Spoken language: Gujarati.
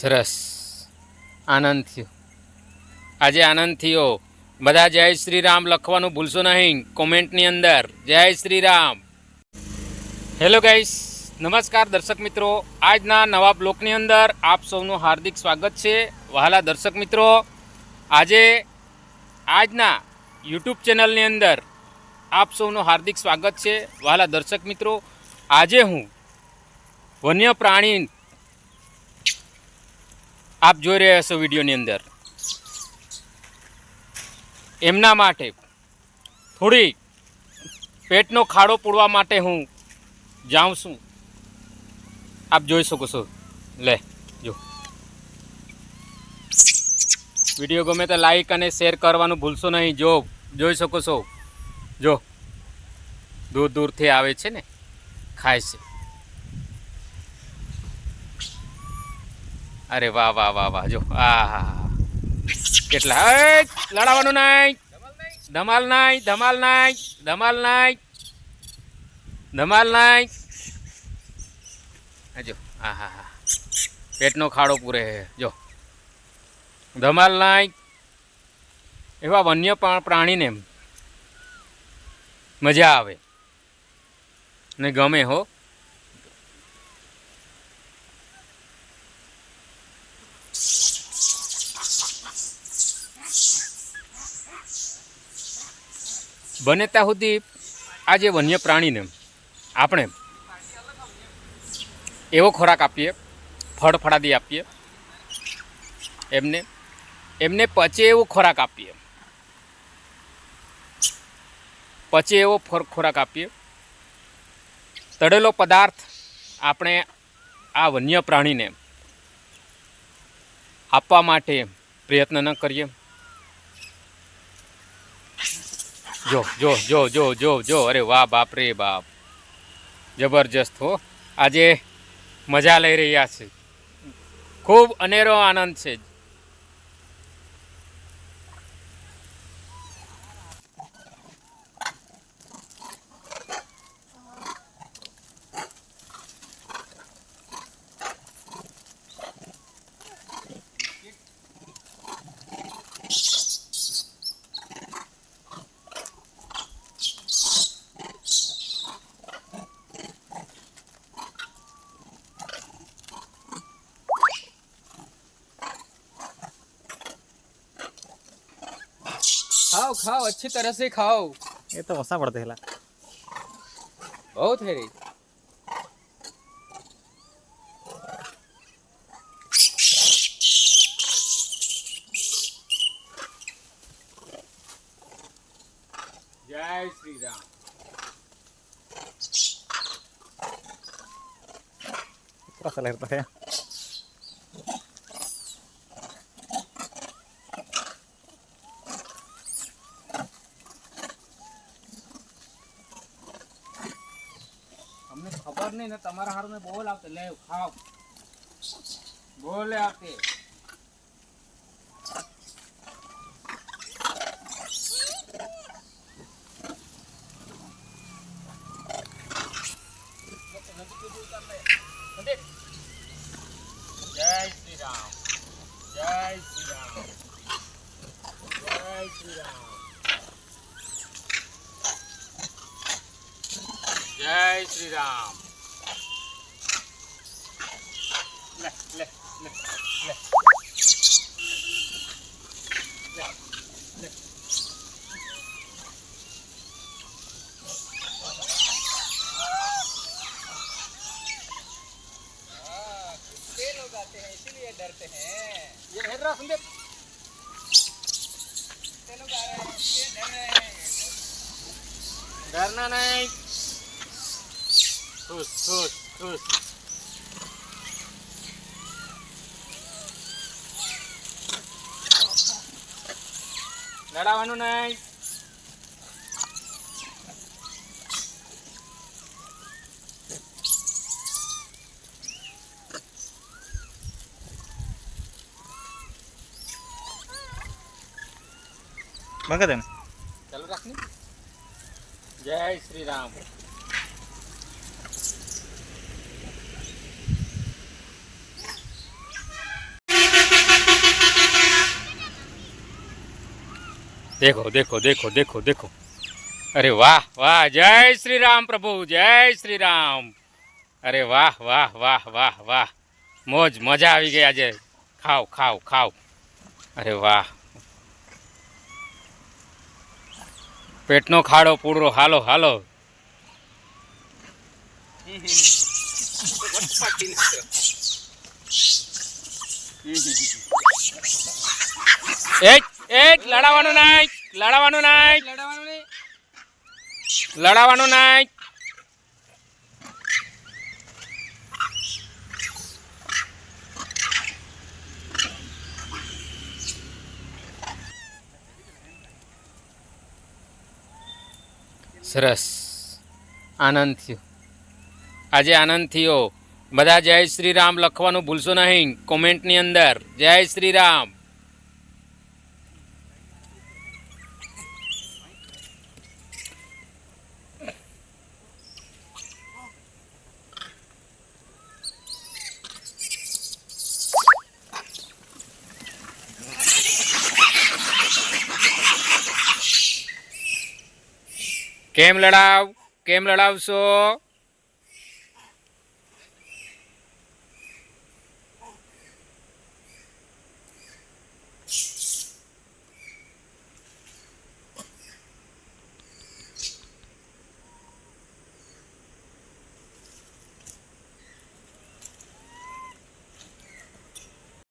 સરસ. આનંદ થયો. આજે આનંદ થયો. બધા જય શ્રી રામ લખવાનું ભૂલશો નહીં કોમેન્ટની અંદર. જય શ્રી રામ હેલો ગાઈસ નમસ્કાર દર્શક મિત્રો. આજના નવા બ્લોકની અંદર આપ સૌનું હાર્દિક સ્વાગત છે. વહાલા દર્શક મિત્રો, આજે આજના યુટ્યુબ ચેનલની અંદર આપ સૌનું હાર્દિક સ્વાગત છે. વહાલા દર્શક મિત્રો, આજે હું વન્ય પ્રાણી આપ જોઈ રહ્યા છો વિડીયોની અંદર. એમના માટે થોડી પેટનો ખાડો પૂરવા માટે હું જાઉં છું. આપ જોઈ શકો છો. લે, જો. વીડિયો ગમે તો લાઈક અને શેર કરવાનું ભૂલશો નહીં. જો, જોઈ શકો છો. જો. દૂર દૂરથી આવે છે ને. ખાય છે. અરે વાહ વાહ વાહ વાહ, જો. આ કેટલા? લડાવવાનું નહીં. ધમાલ નહીં ધમાલ નહીં ધમાલ નહીં ધમાલ નહીં. જો હા હા હા પેટનો ખાડો પૂરે જો. ધમાલ નહીં. એવા વન્ય પ્રા- પ્રાણીને મજા આવે. ને ગમે હો. બને ત્યાં સુધી આ જે વન્ય પ્રાણીને આપણે એવો ખોરાક આપીએ, ફળ ફળાદી આપીએ, એમને એમને પચે એવો ખોરાક આપીએ. પચે એવો ખોરાક આપીએ. તળેલો પદાર્થ આપણે આ વન્ય પ્રાણીને આપવા માટે પ્રયત્ન ન કરીએ. જો જો જો જો જો જો. અરે વાહ બાપ રે બાપ. જબરજસ્ત, હો. આજે મજા લઈ રહ્યા છે. ખૂબ અનેરો આનંદ છે. खाओ खाओ अच्छी तरह से खाओ। ये तो ओसा पड़ते हेला बहुत है रे। जय श्री राम। पूरा सा હાર નહીં, ને તમારા હાર મેં બોલ આવતે, લે ખાવ બોલે આવતે. જય શ્રી રામ. ले ले ले इसीलिए डरते हैं ये भेद रहा डरना नहीं खुश खुश खुश લડાવવાનું નહીં. ને. ચાલુ રાખ જય શ્રી રામ. દેખો દેખો દેખો દેખો દેખો. અરે વાહ વાહ, જય શ્રી રામ પ્રભુ, જય શ્રી રામ અરે વાહ વાહ વાહ વાહ વાહ. મોજ, મજા આવી ગઈ આજે. ખાવ ખાવ ખાવ. અરે વાહ. પેટનો ખાડો પૂરો હાલો હાલો. એજ એજ લડાવવાનું નહીં લડાવવાનું નહીં લડાવવાનું નહીં સરસ. આનંદ થયો. આજે આનંદ થયો. બધા જય શ્રી રામ લખવાનું ભૂલશો નહીં. કોમેન્ટની અંદર. જય શ્રી રામ. કેમ લડાવ? કેમ લડાવશો?